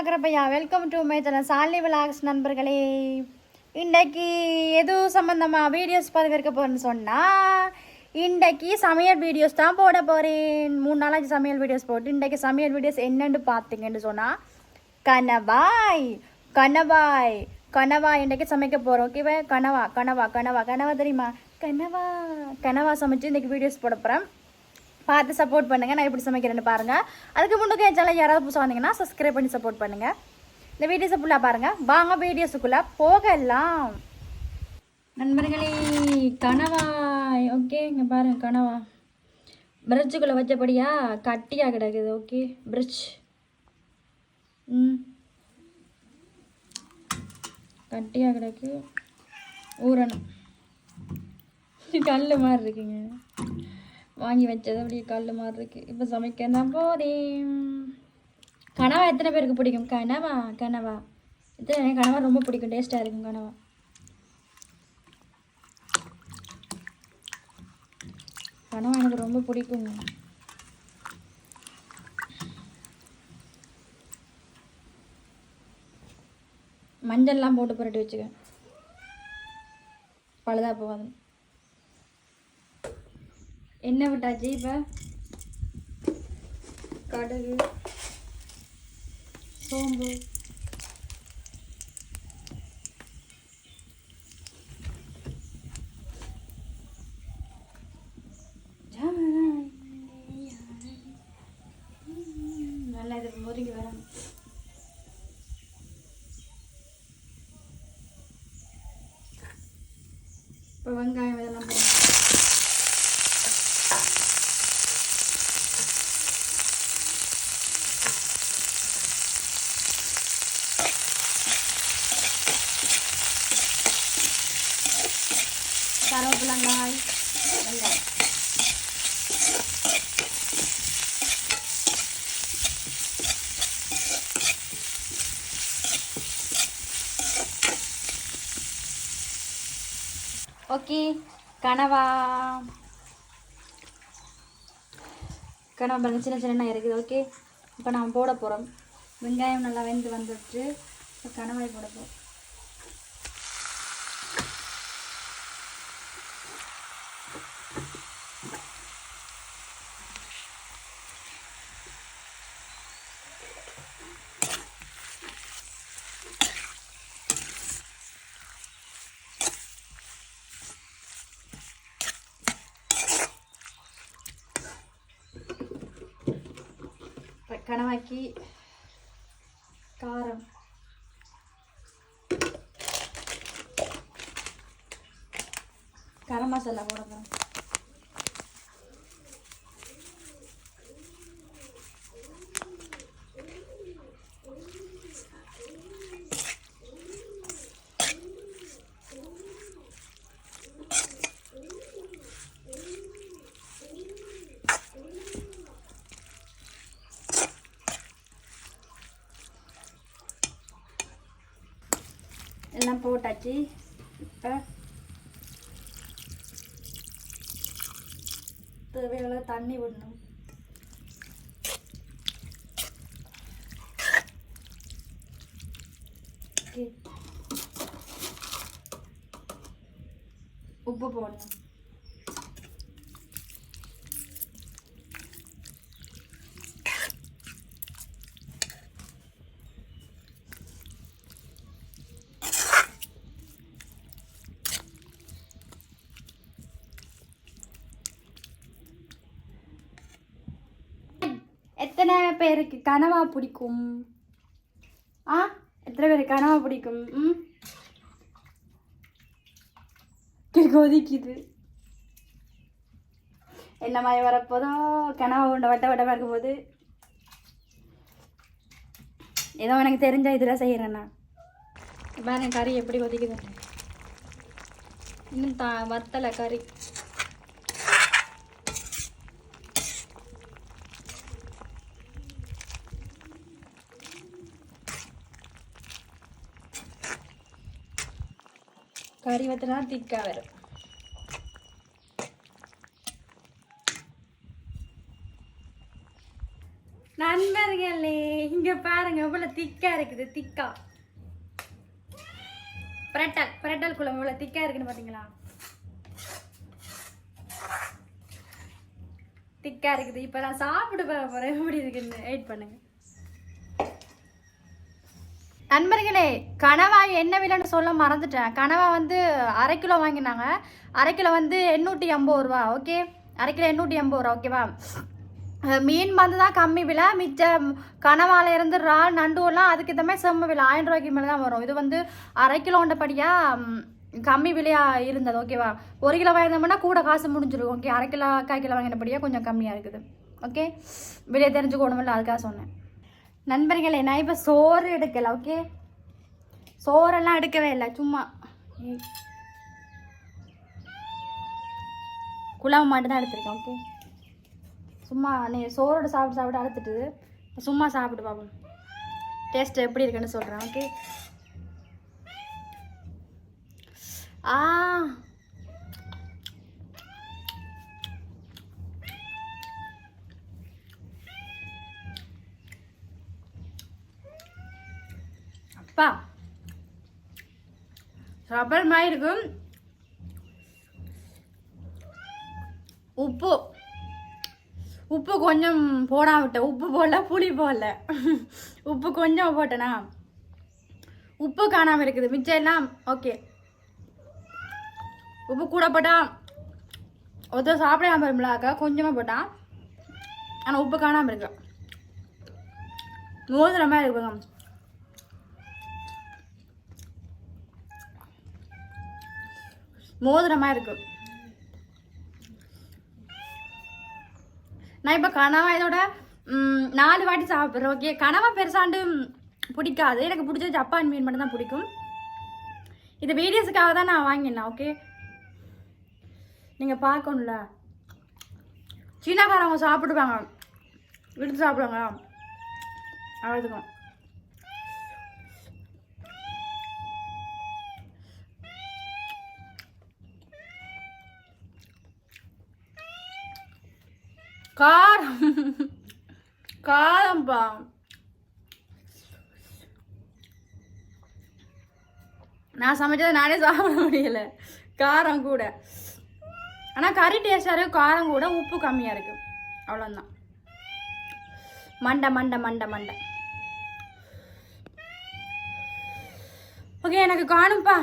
கரகரப்பையா welcome to my channel Sali vlogs நண்பர்களே. இன்றைக்கு எது சம்மந்தமாக வீடியோஸ் பதிவிருக்க போகிறேன்னு சொன்னால் இன்றைக்கு சமையல் வீடியோஸ் தான் போட போகிறேன் மூணு நாளாச்சு சமையல் வீடியோஸ் போட்டு இன்றைக்கு சமையல் வீடியோஸ் என்னென்னு பார்த்தீங்கன்னு சொன்னால் கனவாய் கனவாய் கனவா இன்றைக்கு சமைக்க போகிறோம் ஓகேவா கனவா கனவா கனவா கனவா தெரியுமா? கனவா கனவா சமைச்சு இன்றைக்கி வீடியோஸ் போட போகிறேன் பார்த்து சப்போர்ட் பண்ணுங்கள் நான் எப்படி சமைக்கிறேன்னு பாருங்கள் அதுக்கு முன்னுக்கு என் சேனல் யாராவது புதுசாக வந்தீங்கன்னா சப்ஸ்கிரைப் பண்ணி சப்போர்ட் பண்ணுங்கள் இந்த வீடியோஸை ஃபுல்லாக பாருங்கள் வாங்க வீடியோஸுக்குள்ளே போகலாம். நண்பர்களே கனவா. ஓகே இங்கே பாருங்க கனவா. பிரிட்ஜுக்குள்ளே வச்சபடியா கட்டியாக கிடக்குது. ஓகே பிரிட்ஜ் ம். கட்டியாக கிடக்கு. ஊறணும். கல் மாதிரி இருக்குங்க. வாங்கி வச்சது அப்படியே கல் மாதிரி இருக்குது இப்போ சமைக்க தான் போதேன் கனவா எத்தனை பேருக்கு பிடிக்கும்? கனவா கனவா. எத்தனை? கனவா ரொம்ப பிடிக்கும். டேஸ்ட்டாக இருக்கும் கனவா. கனவா எனக்கு ரொம்ப பிடிக்குங்க மஞ்சள்லாம் போட்டு புரட்டி வச்சுக்க. பழுதா போகாதுன்னு என்ன விட்டாச்சு இப்போ? கடுகு சோம்பு. நல்லா இது முருங்கி வரணும். இப்போ வெங்காயம் இதெல்லாம் போடணும். கருவேப்பிலங்காய் வெங்காயம் ஓகே கனவா. கனவா பாருங்க சின்ன சின்ன இருக்குது ஓகே இப்போ நாம் போட போகிறோம் வெங்காயம் நல்லா வெந்து வந்துட்டு இப்போ கனவாய் போட போகிறோம் கணவாக்கி காரம். கரம் மசாலா போட போகிறோம் எல்லாம் போட்டாச்சு. இப்போ தேவையான தண்ணி விடணும். உப்பு போடணும். எத்தனை பேருக்கு கனவா பிடிக்கும்? ஆ எத்தனை பேருக்கு கனவா பிடிக்கும்? ம்? கொதிக்குது. என்ன மாதிரி வரப்போதோ கனவா உண்டை வட்ட வட்டமாக இருக்கும் போது ஏதோ எனக்கு தெரிஞ்ச இதில் செய்கிறேண்ணா பாருங்க கறி எப்படி கொதிக்குது. இன்னும் தா வத்தலை கறி. கறி வத்தினா திக்காக வரும் நண்பர்களே இங்க பாருங்க இவ்வளவு திக்கா இருக்குது திக்கா. பிரட்டல் பிரட்டல் குழம்பு இவ்வளவு திக்கா இருக்குன்னு பாத்தீங்களா? திக்கா இருக்குது. இப்ப நான் சாப்பிட்டு போறேன் எப்படி இருக்குன்னு வெயிட் பண்ணுங்க. நண்பர்களே கனவா என்ன விலைன்னு சொல்ல மறந்துட்டேன். கனவா வந்து அரை கிலோ வாங்கினாங்க. அரை கிலோ வந்து எண்ணூற்றி ஐம்பது ரூபா ஓகே? அரை கிலோ எண்ணூற்றி ஐம்பது ரூபா ஓகேவா? மீன் வந்து தான் கம்மி விலை. மிச்சம் கனவால இருந்து இறால் நண்டுலாம் அதுக்கு இந்த மாதிரி செம்ம விலை. ஆயிரம் ரூபாய்க்கு மேலே தான் வரும். இது வந்து அரை கிலோண்டபடியாக கம்மி விலையாக இருந்தது ஓகேவா? ஒரு கிலோ வாங்கினோம்னா கூட காசு முடிஞ்சிருக்கும் ஓகே? அரை கிலோ கால் கிலோ வாங்கினபடியாக கொஞ்சம் கம்மியாக இருக்குது ஓகே? விலையை தெரிஞ்சுக்கணுமில்ல அதுக்காக சொன்னேன். நண்பர்களே நான் இப்போ சோறு எடுக்கலை ஓகே சோறெல்லாம் எடுக்கவே இல்லை சும்மா. ஏய். குழம்பு மட்டும் தான் எடுத்திருக்கேன் ஓகே சும்மா நீ சோறோட சாப்பிட்டு சாப்பிட்டு அழுத்துட்டு சும்மா சாப்பிட்டு பார்ப்போம் டேஸ்ட் எப்படி இருக்குன்னு சொல்கிறேன் ஓகே ஆ. பா ரப்பர் மாதிரி இருக்கும். உப்பு. உப்பு கொஞ்சம் போடாம விட்டேன் உப்பு போடல புளி போடல. உப்பு கொஞ்சம் போட்டேனா? உப்பு காணாமல் இருக்குது. மிச்சம் எல்லாம் ஓகே உப்பு கூட போட்டால் ஒருத்தர் சாப்பிடாம இருமலாக்கா கொஞ்சமாக போட்டான் ஆனால் உப்பு காணாமல் இருக்கு மோதிரமாக இருக்குங்க மோதிரமாக இருக்கு. நான் இப்போ கனவா இதோட நாலு வாட்டி சாப்பிட்றேன். ஓகே கனவா பெருசாண்டு பிடிக்காது. எனக்கு பிடிச்சது ஜப்பான் மீன் மட்டும் தான் பிடிக்கும். இது வீடியோஸுக்காக தான் நான் வாங்கினேன். ஓகே நீங்கள் பார்க்கணும்ல. சீனாக்காரவங்க சாப்பிடுவாங்க விடுத்து சாப்பிடுவாங்க. அவ்வளோதுக்கும் காரம். காரம்பா. நான் சமைச்சதை நானே சாப்பிட முடியல. காரம் கூட. ஆனால் கறி டேஸ்டாக இருக்குது காரம் கூட உப்பு கம்மியாக இருக்கு. அவ்வளோதான் மண்டை மண்டை மண்டை மண்டை. ஓகே எனக்கு காணும்ப்பா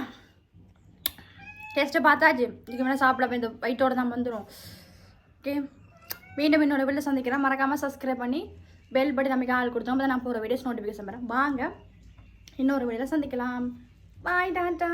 டேஸ்ட்டை பார்த்தாச்சு. இதுக்கு மேலே சாப்பிட இந்த வயிற்றோடு தான் வந்துடும் ஓகே மீண்டும் இன்னொரு வீட்டில் சந்திக்கிறேன் மறக்காமல் சப்ஸ்கிரைப் பண்ணி பெல் படி நமக்கு ஆள் கொடுத்தோம். அப்போ நான் போகிற வீடியோஸ் நோட்டிஃபிகேஷன் வரேன் வாங்க இன்னொரு வீடியோவில் சந்திக்கலாம். Bye tata.